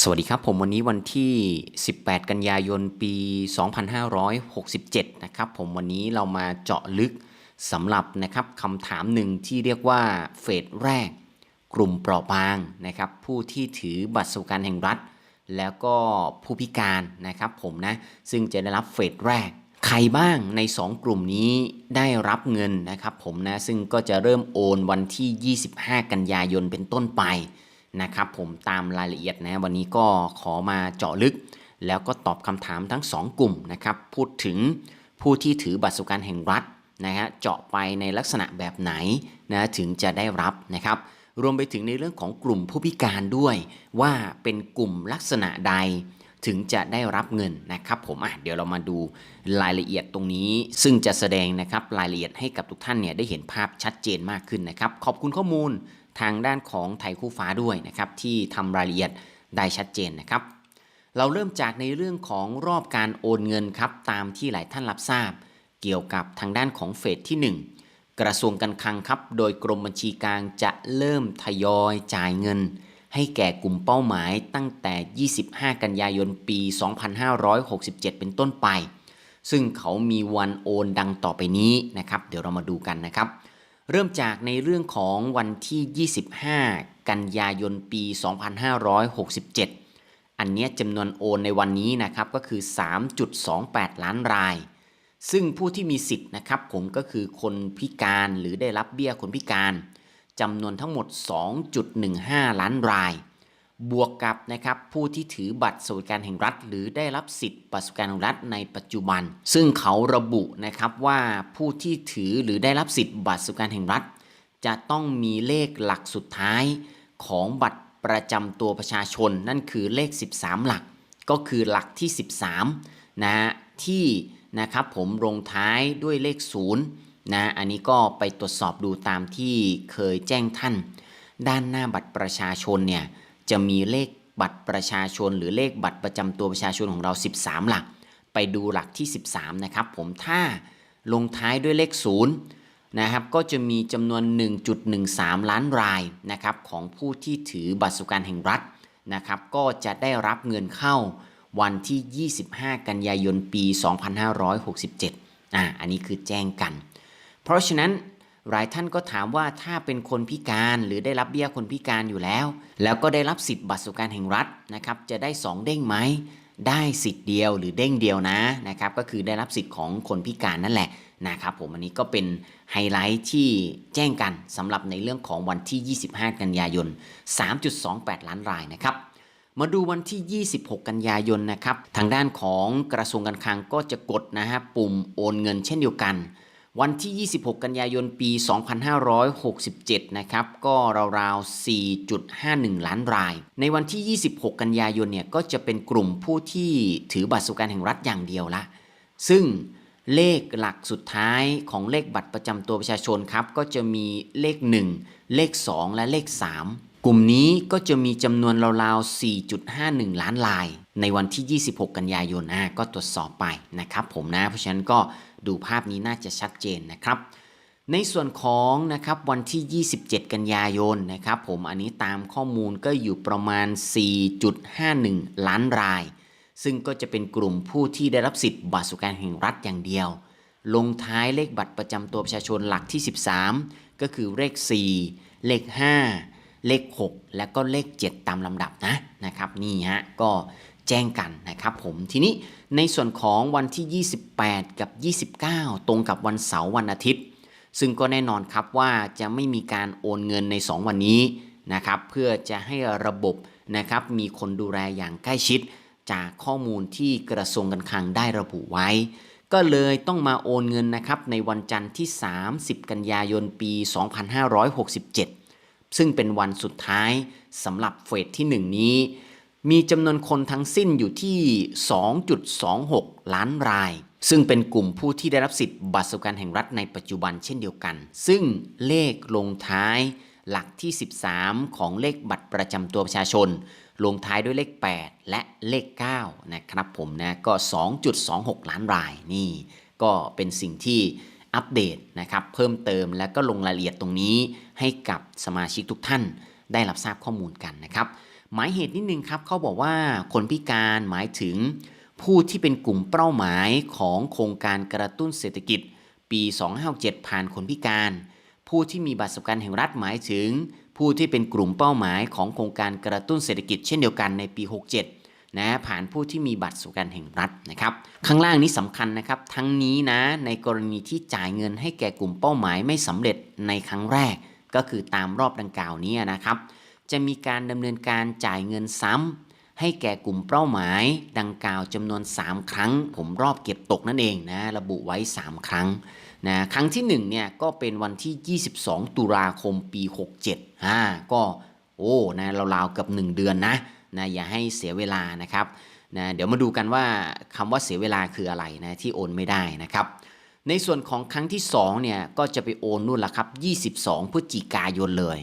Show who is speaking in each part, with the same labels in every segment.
Speaker 1: สวัสดีครับ ผมวันนี้วันที่ 18 กันยายนปี 2567 นะครับ ผมวันนี้เรามาเจาะลึกสำหรับนะครับคำถามหนึ่งที่เรียกว่าเฟสแรก กลุ่มเปราะบางนะครับ ผู้ที่ถือบัตรสวัสดิการแห่งรัฐ แล้วก็ผู้พิการนะครับ ผมนะ ซึ่งจะได้รับเฟสแรก ใครบ้างใน 2 กลุ่มนี้ได้รับเงินนะครับ ผมนะซึ่งก็จะเริ่มโอนวันที่ 25 กันยายนเป็นต้นไป นะครับผมตามรายละเอียดนะวันนี้ก็ขอมาเจาะลึก แล้วก็ตอบคำถามทั้ง 2 กลุ่มนะครับพูดถึงผู้ที่ถือบัตรสวัสดิการแห่งรัฐนะฮะเจาะไปในลักษณะแบบไหนนะถึงจะได้รับนะครับรวมไปถึงในเรื่องของกลุ่มผู้พิการด้วย ว่าเป็นกลุ่มลักษณะใดถึงจะได้รับเงินนะครับผมอะเดี๋ยวเรามาดูรายละเอียดตรงนี้ ซึ่งจะแสดงนะครับรายละเอียดให้กับทุกท่านเนี่ยได้เห็นภาพชัดเจนมากขึ้นนะครับ ขอบคุณข้อมูล ทางด้านของไทยคู่ฟ้าด้วยนะครับที่ทำรายละเอียดได้ชัดเจนนะครับ เราเริ่มจากในเรื่องของรอบการโอนเงินครับตามที่หลายท่านรับทราบ เกี่ยวกับทางด้านของเฟสที่ 1 กระทรวงการคลังครับ โดยกรมบัญชีกลางจะเริ่มทยอยจ่ายเงิน ให้แก่กลุ่มเป้าหมายตั้งแต่ 25 กันยายนปี 2567 เป็นต้นไป ซึ่งเขามีวันโอนดังต่อไปนี้นะครับ เดี๋ยวเรามาดูกันนะครับ เริ่มจากในเรื่องของวันที่ 25 กันยายนปี 2567 อันนี้จำนวนโอนในวันนี้นะครับก็คือ 3.28 ล้านราย ซึ่งผู้ที่มีสิทธิ์นะครับผมก็คือคนพิการหรือได้รับเบี้ยคนพิการจำนวนทั้งหมด 2.15 ล้านราย บวกกับนะครับผู้ที่ถือบัตรสวัสดิการแห่งรัฐ หรือได้รับสิทธิ์บัตรสวัสดิการแห่งรัฐในปัจจุบัน ซึ่งเขาระบุนะครับว่าผู้ที่ถือหรือได้รับสิทธิ์บัตรสวัสดิการแห่งรัฐ จะต้องมีเลขหลักสุดท้ายของบัตรประจำตัวประชาชน นั่นคือเลข 13 หลัก ก็คือหลักที่ 13นะฮะที่นะครับผมลงท้ายด้วยเลข0นะอันนี้ก็ไปตรวจสอบดูตามที่เคยแจ้งท่าน ด้านหน้าบัตรประชาชนเนี่ย จะมีเลขบัตรประชาชน หรือเลขบัตรประจำตัวประชาชนของเรา 13 หลัก ไปดูหลักที่ 13 นะครับผมถ้าลงท้ายด้วยเลข 0 นะครับ ก็จะมีจำนวน 1.13 ล้านรายนะครับของผู้ที่ถือบัตรสวัสดิการแห่งรัฐนะครับ ก็จะได้รับเงินเข้าวันที่ 25 กันยายนปี 2567อ่าอันนี้คือแจ้งกัน เพราะฉะนั้น หลายท่านก็ถามว่าถ้าเป็นคนพิการหรือได้รับเบี้ยคนพิการอยู่แล้ว แล้วก็ได้รับสิทธิ์บัตรสวัสดิการแห่งรัฐนะครับจะได้ 2 เด้งไหมได้สิทธิ์เดียวหรือเด้งเดียวนะนะครับก็คือได้รับสิทธิ์ของคนพิการนั่นแหละนะครับผมอันนี้ก็เป็นไฮไลท์ที่แจ้งกันสำหรับในเรื่องของวันที่ 25 กันยายน 3.28 ล้านรายนะครับมาดูวันที่ 26 กันยายนนะครับทางด้านของกระทรวงการคลังก็จะกดนะฮะปุ่มโอนเงินเช่นเดียวกัน วันที่ 26 กันยายน ปี 2567 นะครับ ก็ราวๆ 4.51 ล้านราย ในวันที่ 26 กันยายน เนี่ย ก็จะเป็นกลุ่มผู้ที่ถือบัตรสวัสดิการแห่งรัฐอย่างเดียวละ ซึ่งเลขหลักสุดท้ายของเลขบัตรประจำตัวประชาชนครับ ก็จะมีเลข 1 เลข 2 และเลข 3 กลุ่มนี้ก็จะมีจำนวนราวๆ 4.51 ล้านลาย ในวันที่ 26 กันยายน อะ ก็ตรวจสอบไปนะครับผมนะ เพราะฉะนั้นก็ ดูภาพนี้น่าจะชัดเจนนะครับ ในส่วนของนะครับวันที่ 27 กันยายนนะครับผมอันนี้ตามข้อมูลก็อยู่ประมาณ 4.51 ล้านราย ซึ่งก็จะเป็นกลุ่มผู้ที่ได้รับสิทธิ์บัตรสวัสดิการแห่งรัฐอย่างเดียว ลงท้ายเลขบัตรประจำตัวประชาชนหลักที่ 13 ก็คือเลข 4 เลข 5เลข 6 และก็เลข 7 ตามลำดับนะนะครับนี่ฮะก็ แจ้งกันนะครับผมทีนี้ในส่วนของวันที่ 28 กับ 29 ตรงกับวันเสาร์วันอาทิตย์ ซึ่งก็แน่นอนครับว่าจะไม่มีการโอนเงินใน 2 วันนี้นะครับเพื่อจะให้ระบบนะครับมีคนดูแลอย่างใกล้ชิด จากข้อมูลที่กระทรวงการคลังได้ระบุไว้ ก็เลยต้องมาโอนเงินนะครับในวันจันทร์ที่ 30 กันยายนปี 2567 ซึ่งเป็นวันสุดท้ายสำหรับเฟสที่ 1 นี้ มีจำนวนคนทั้งสิ้นอยู่ที่ 2.26 ล้านราย ซึ่งเป็นกลุ่มผู้ที่ได้รับสิทธิ์บัตรสวัสดิการแห่งรัฐในปัจจุบันเช่นเดียวกัน ซึ่งเลขลงท้ายหลักที่ 13 ของเลขบัตรประจำตัวประชาชน ลงท้ายด้วยเลข 8 และเลข 9 นะครับผมนะก็ 2.26 ล้านรายนี่ ก็เป็นสิ่งที่อัปเดตนะครับ เพิ่มเติมและก็ลงรายละเอียดตรงนี้ให้กับสมาชิกทุกท่านได้รับทราบข้อมูลกันนะครับ หมายเหตุนิดนึงครับเขาบอกว่าคนพิการหมายถึง ผู้ที่เป็นกลุ่มเป้าหมายของโครงการกระตุ้นเศรษฐกิจ ปี 257 ผ่านคนพิการ ผู้ที่มีบัตรสวัสดิการแห่งรัฐหมายถึง ผู้ที่เป็นกลุ่มเป้าหมายของโครงการกระตุ้นเศรษฐกิจเช่นเดียวกันในปี 67 นะผ่านผู้ที่มีบัตรสวัสดิการแห่งรัฐนะครับ ข้างล่างนี้สำคัญนะครับ ทั้งนี้นะในกรณีที่จ่ายเงินให้แก่กลุ่มเป้าหมายไม่สำเร็จในครั้งแรก ก็คือตามรอบดังกล่าวนี้นะครับ จะมีการดำเนินการจ่ายเงินซ้ำให้แก่กลุ่มเป้าหมาย ดังกล่าวจำนวน 3 ครั้ง ผมรอบเก็บตกนั่นเองนะระบุไว้ 3 ครั้งนะครั้งที่1เนี่ยก็เป็นวันที่ 22 ตุลาคมปี 67อ่าก็โอ้นะราวๆเกับ1 เดือนนะนะอย่าให้เสียเวลานะครับนะเดี๋ยวมาดูกันว่าคำว่าเสียเวลาคืออะไรนะที่โอนไม่ได้นะครับในส่วนของครั้งที่2เนี่ยก็จะไปโอนนู่นละครับ 22 พฤศจิกายนเลย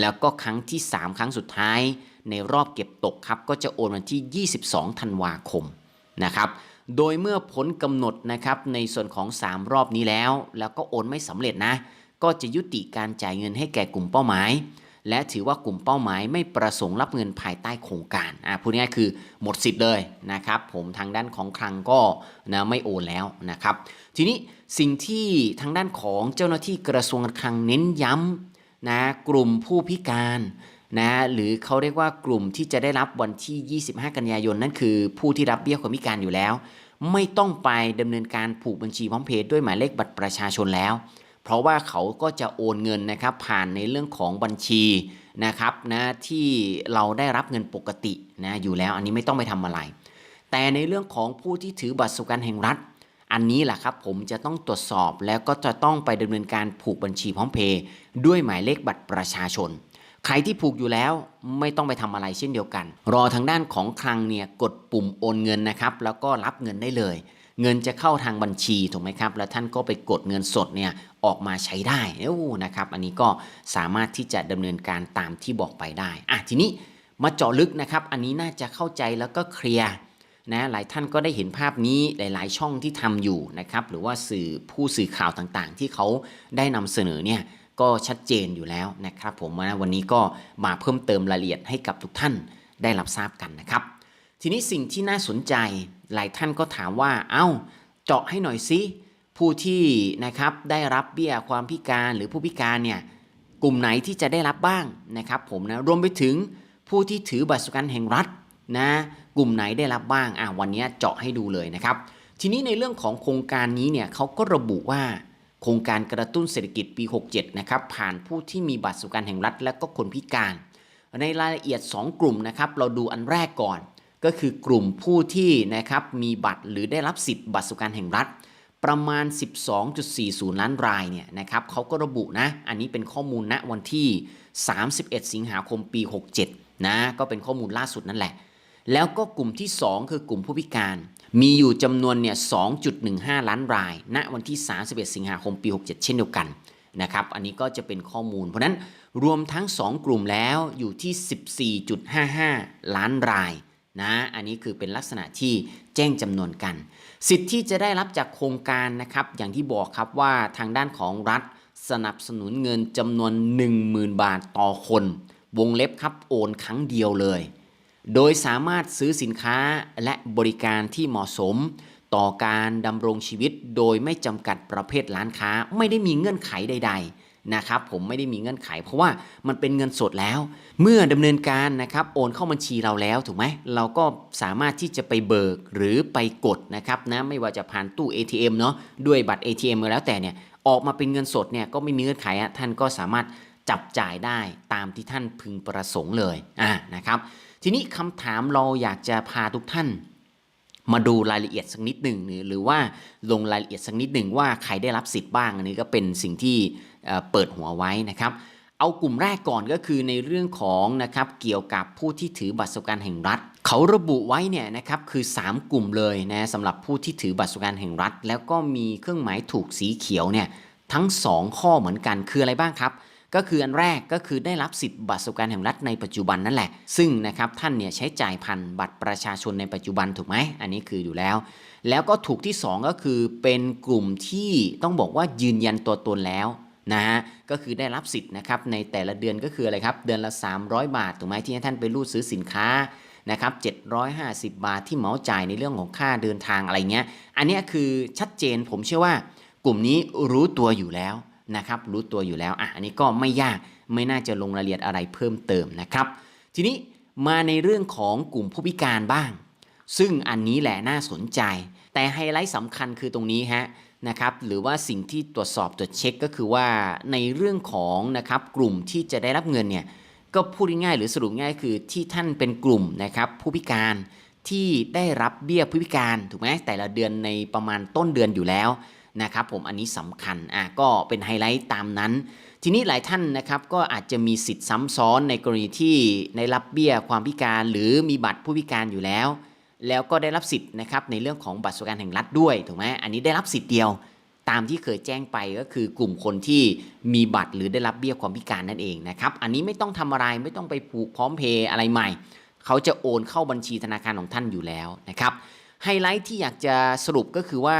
Speaker 1: แล้วก็ครั้งที่ 3 ครั้งสุดท้าย ในรอบเก็บตกครับก็จะโอนวันที่ 22 ธันวาคมนะครับ โดยเมื่อพ้นกำหนดนะครับในส่วนของ 3 รอบนี้แล้ว แล้วก็โอนไม่สำเร็จนะ ก็จะยุติการจ่ายเงินให้แก่กลุ่มเป้าหมาย และถือว่ากลุ่มเป้าหมายไม่ประสงค์รับเงินภายใต้โครงการอ่าพูดง่ายคือหมดสิทธิ์เลยนะครับ ผมทางด้านของคลังก็นะไม่โอนแล้วนะครับ ทีนี้สิ่งที่ทางด้านของเจ้าหน้าที่กระทรวงการคลังเน้นย้ำ นะกลุ่มผู้พิการนะหรือเขาเรียกว่ากลุ่มที่จะได้รับวันที่ 25 กันยายนนั่นคือ ผู้ที่รับเบี้ยคนพิการอยู่แล้ว ไม่ต้องไปดำเนินการผูกบัญชีพร้อมเพย์ด้วยหมายเลขบัตรประชาชนแล้ว เพราะว่าเขาก็จะโอนเงินนะครับผ่านในเรื่องของบัญชีนะครับนะที่เราได้รับเงินปกตินะอยู่แล้วอันนี้ไม่ต้องไปทำอะไร แต่ในเรื่องของผู้ที่ถือบัตรสวัสดิการแห่งรัฐ อันนี้แหละครับผมจะต้องตรวจสอบแล้วก็จะต้องไปดำเนินการผูกบัญชีพร้อมเพย์ด้วยหมายเลขบัตรประชาชน ใครที่ผูกอยู่แล้วไม่ต้องไปทำอะไรเช่นเดียวกัน รอทางด้านของคลังเนี่ยกดปุ่มโอนเงินนะครับแล้วก็รับเงินได้เลย เงินจะเข้าทางบัญชีถูกไหมครับ แล้วท่านก็ไปกดเงินสดเนี่ยออกมาใช้ได้โอ้นะครับ อันนี้ก็สามารถที่จะดำเนินการตามที่บอกไปได้อะทีนี้มาเจาะลึกนะครับ อันนี้น่าจะเข้าใจแล้วก็เคลียร์ นะหลายท่านก็ได้เห็นภาพนี้หลาย ๆ ช่องที่ทำอยู่นะครับหรือว่าสื่อผู้สื่อข่าวต่างๆ ที่เขาได้นำเสนอเนี่ยก็ชัดเจนอยู่แล้วนะครับผมนะวันนี้ก็มาเพิ่มเติมรายละเอียดให้กับทุกท่านได้รับทราบกันนะครับ ทีนี้สิ่งที่น่าสนใจหลายท่านก็ถามว่าเอ้าเจาะให้หน่อยสิผู้ที่นะครับได้รับเบี้ยความพิการหรือผู้พิการเนี่ยกลุ่มไหนที่จะได้รับบ้างนะครับผมนะรวมไปถึงผู้ที่ถือบัตรสวัสดิการแห่งรัฐ นะกลุ่มไหนได้รับบ้างอะวันนี้เจาะให้ดูเลยนะครับ ทีนี้ในเรื่องของโครงการนี้เนี่ยเขาก็ระบุว่าโครงการกระตุ้นเศรษฐกิจปี 67 นะครับผ่านผู้ที่มีบัตรสวัสดิการแห่งรัฐ และก็คนพิการ ในรายละเอียด 2 กลุ่มนะครับเราดูอันแรกก่อน ก็คือกลุ่มผู้ที่นะครับมีบัตรหรือได้รับสิทธิ์บัตรสวัสดิการแห่งรัฐ ประมาณ 12.40 ล้านรายเนี่ยนะครับเขาก็ระบุนะ อันนี้เป็นข้อมูลณวันที่ 31 สิงหาคมปี 67 นะก็เป็นข้อมูลล่าสุดนั่นแหละ แล้วก็กลุ่มที่ 2 คือกลุ่มผู้พิการ มีอยู่จำนวนเนี่ย 2.15 ล้านราย ณ วันที่ 31 สิงหาคม ปี 67 เช่นเดียวกันนะครับ อันนี้ก็จะเป็นข้อมูล เพราะนั้นรวมทั้ง 2 กลุ่มแล้วอยู่ที่ 14.55 ล้านรายนะ อันนี้คือเป็นลักษณะที่แจ้งจำนวนกัน สิทธิ์ที่จะได้รับจากโครงการนะครับ อย่างที่บอกครับว่าทางด้านของรัฐสนับสนุนเงินจำนวน 10,000 บาทต่อคน วงเล็บครับโอนครั้งเดียวเลย โดยสามารถซื้อสินค้าและบริการที่เหมาะสม ต่อการดำรงชีวิตโดยไม่จำกัดประเภทร้านค้าไม่ได้มีเงื่อนไขใด ๆนะครับผมไม่ได้มีเงื่อนไข เพราะว่ามันเป็นเงินสดแล้ว เมื่อดำเนินการนะครับโอนเข้าบัญชีเราแล้วถูกไหมเราก็สามารถที่จะไปเบิกหรือไปกดนะครับนะไม่ว่าจะผ่านตู้ ATM เนาะด้วยบัตร ATM ก็แล้วแต่เนี่ยออกมาเป็นเงินสดเนี่ยก็ไม่มีเงื่อนไขท่านก็สามารถจับจ่ายได้ตามที่ท่านพึงประสงค์เลยอ่านะครับ ทีนี้คำถามเราอยากจะพาทุกท่าน มาดูรายละเอียดสักนิดหนึ่งหรือว่าลงรายละเอียดสักนิดหนึ่งว่าใครได้รับสิทธิ์บ้างอันนี้ก็เป็นสิ่งที่เอ่อเปิดหัวไว้นะครับ เอากลุ่มแรกก่อนก็คือในเรื่องของนะครับเกี่ยวกับผู้ที่ถือบัตรสวัสดิการแห่งรัฐ เขาระบุไว้เนี่ยนะครับคือ 3 กลุ่มเลยนะสำหรับผู้ที่ถือบัตรสวัสดิการแห่งรัฐ แล้วก็มีเครื่องหมายถูกสีเขียวเนี่ยทั้ง 2 ข้อเหมือนกันคืออะไรบ้างครับ ก็คืออันแรกก็คือได้รับสิทธิ์บัตรสวัสดิการแห่งรัฐในปัจจุบันนั่นแหละ ซึ่งนะครับท่านเนี่ยใช้จ่ายผ่านบัตรประชาชนในปัจจุบันถูกไหมอันนี้คืออยู่แล้ว แล้วก็ถูกที่ 2 ก็คือเป็นกลุ่มที่ต้องบอกว่ายืนยันตัวตนแล้วนะฮะก็คือได้รับสิทธิ์นะครับในแต่ละเดือนก็คืออะไรครับเดือนละ 300 บาทถูกไหมที่ให้ท่านไปรูดซื้อสินค้านะครับ750 บาทที่เหมาจ่ายในเรื่องของค่าเดินทางอะไรเงี้ย อันนี้คือชัดเจนผมเชื่อว่ากลุ่มนี้รู้ตัวอยู่แล้ว นะครับรู้ตัวอยู่แล้วอะอันนี้ก็ไม่ยากไม่น่าจะลงรายละเอียดอะไรเพิ่มเติมนะครับ ทีนี้มาในเรื่องของกลุ่มผู้พิการบ้าง ซึ่งอันนี้แหละน่าสนใจ แต่ไฮไลท์สำคัญคือตรงนี้ฮะนะครับหรือว่าสิ่งที่ตรวจสอบตรวจเช็คก็คือว่าในเรื่องของนะครับกลุ่มที่จะได้รับเงินเนี่ยก็พูดง่ายๆหรือสรุปง่ายคือที่ท่านเป็นกลุ่มนะครับผู้พิการที่ได้รับเบี้ยผู้พิการถูกไหมแต่ละเดือนในประมาณต้นเดือนอยู่แล้ว นะครับผมอันนี้สำคัญอะก็เป็นไฮไลท์ตามนั้น ทีนี้หลายท่านนะครับก็อาจจะมีสิทธิ์ซ้ำซ้อนในกรณีที่ได้รับเบี้ยความพิการ หรือมีบัตรผู้พิการอยู่แล้ว แล้วก็ได้รับสิทธิ์นะครับในเรื่องของบัตรสวัสดิการแห่งรัฐด้วยถูกไหมอันนี้ได้รับสิทธิ์เดียวตามที่เคยแจ้งไปก็คือกลุ่มคนที่มีบัตรหรือได้รับเบี้ยความพิการนั่นเองนะครับอันนี้ไม่ต้องทำอะไรไม่ต้องไปผูกพร้อมเพย์อะไรใหม่ เขาจะโอนเข้าบัญชีธนาคารของท่านอยู่แล้วนะครับ ไฮไลท์ที่อยากจะสรุปก็คือว่า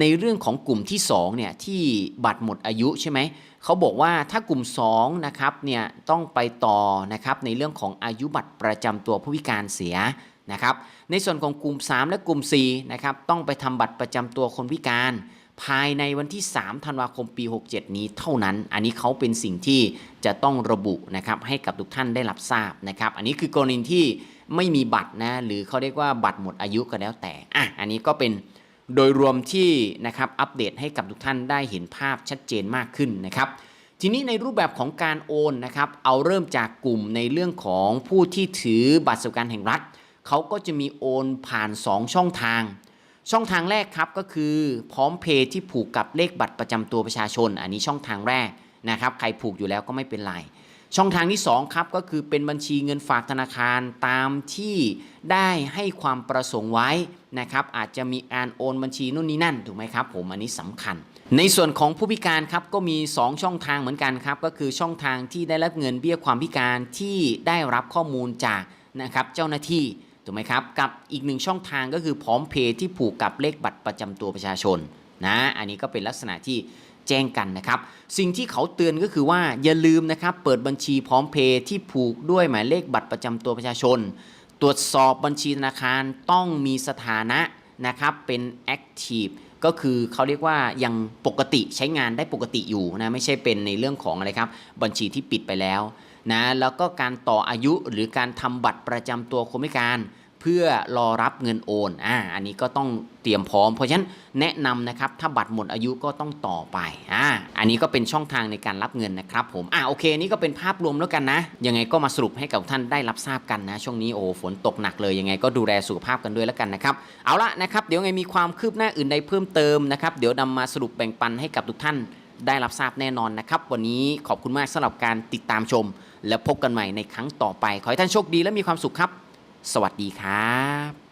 Speaker 1: ในเรื่องของกลุ่มที่2เนี่ยที่บัตรหมดอายุใช่ไหมเขาบอกว่าถ้ากลุ่ม2นะครับเนี่ยต้องไปต่อนะครับในเรื่องของอายุบัตรประจำตัวผู้พิการเสียนะครับในส่วนของกลุ่ม 3 และกลุ่ม4นะครับต้องไปทำบัตรประจำตัวคนพิการ ภายในวันที่ 3 ธันวาคมปี 67 นี้เท่านั้น อันนี้เขาเป็นสิ่งที่จะต้องระบุนะครับให้กับทุกท่านได้รับทราบนะครับ อันนี้คือกรณีที่ไม่มีบัตรนะ หรือเขาเรียกว่าบัตรหมดอายุก็แล้วแต่ อะ อันนี้ก็เป็นโดยรวมที่นะครับอัปเดตให้กับทุกท่านได้เห็นภาพชัดเจนมากขึ้นนะครับ ทีนี้ในรูปแบบของการโอนนะครับ เอาเริ่มจากกลุ่มในเรื่องของผู้ที่ถือบัตรสวัสดิการแห่งรัฐ เขาก็จะมีโอนผ่าน 2 ช่องทาง ช่องทางแรกครับก็คือพร้อมเพย์ที่ผูกกับเลขบัตรประจำตัวประชาชน อันนี้ช่องทางแรกนะครับ ใครผูกอยู่แล้วก็ไม่เป็นไร ช่องทางที่ 2 ครับก็คือเป็นบัญชีเงินฝากธนาคารตามที่ได้ให้ความประสงค์ไว้นะครับ อาจจะมีการโอนบัญชีนู่นนี่นั่นถูกไหมครับ ผมอันนี้สำคัญ ในส่วนของผู้พิการครับก็มี 2 ช่องทางเหมือนกันครับ ก็คือช่องทางที่ได้รับเงินเบี้ยความพิการที่ได้รับข้อมูลจากนะครับเจ้าหน้าที่ ถูกไหมครับ กับอีกหนึ่งช่องทางก็คือพร้อมเพย์ที่ผูกกับเลขบัตรประจำตัวประชาชนนะ อันนี้ก็เป็นลักษณะที่แจ้งกันนะครับ สิ่งที่เขาเตือนก็คือว่าอย่าลืมนะครับ เปิดบัญชีพร้อมเพย์ที่ผูกด้วยหมายเลขบัตรประจำตัวประชาชน ตรวจสอบบัญชีธนาคารต้องมีสถานะนะครับเป็น active ก็คือเขาเรียกว่ายังปกติใช้งานได้ปกติอยู่นะไม่ใช่เป็นในเรื่องของอะไรครับ บัญชีที่ปิดไปแล้ว นะแล้วก็การต่ออายุหรือการทำบัตรประจำตัวคนพิการเพื่อรอรับเงินโอนอ่าอันนี้ก็ต้องเตรียมพร้อม เพราะฉะนั้นแนะนำนะครับถ้าบัตรหมดอายุก็ต้องต่อไปอ่าอันนี้ก็เป็นช่องทางในการรับเงินนะครับผมอ่าโอเคนี่ก็เป็นภาพรวมแล้วกันนะ ยังไงก็มาสรุปให้กับท่านได้รับทราบกันนะ ช่วงนี้โอ้ฝนตกหนักเลยยังไงก็ดูแลสุขภาพกันด้วยแล้วกันนะครับเอาละนะครับเดี๋ยวไงมีความคืบหน้าอื่นใดเพิ่มเติมนะครับเดี๋ยวนำมาสรุปแบ่งปันให้กับทุกท่านได้รับทราบแน่นอนนะครับวันนี้ขอบคุณมากสำหรับการติดตามชม แล้วพบกันใหม่ในครั้งต่อไป ขอให้ท่านโชคดีและมีความสุขครับ สวัสดีครับ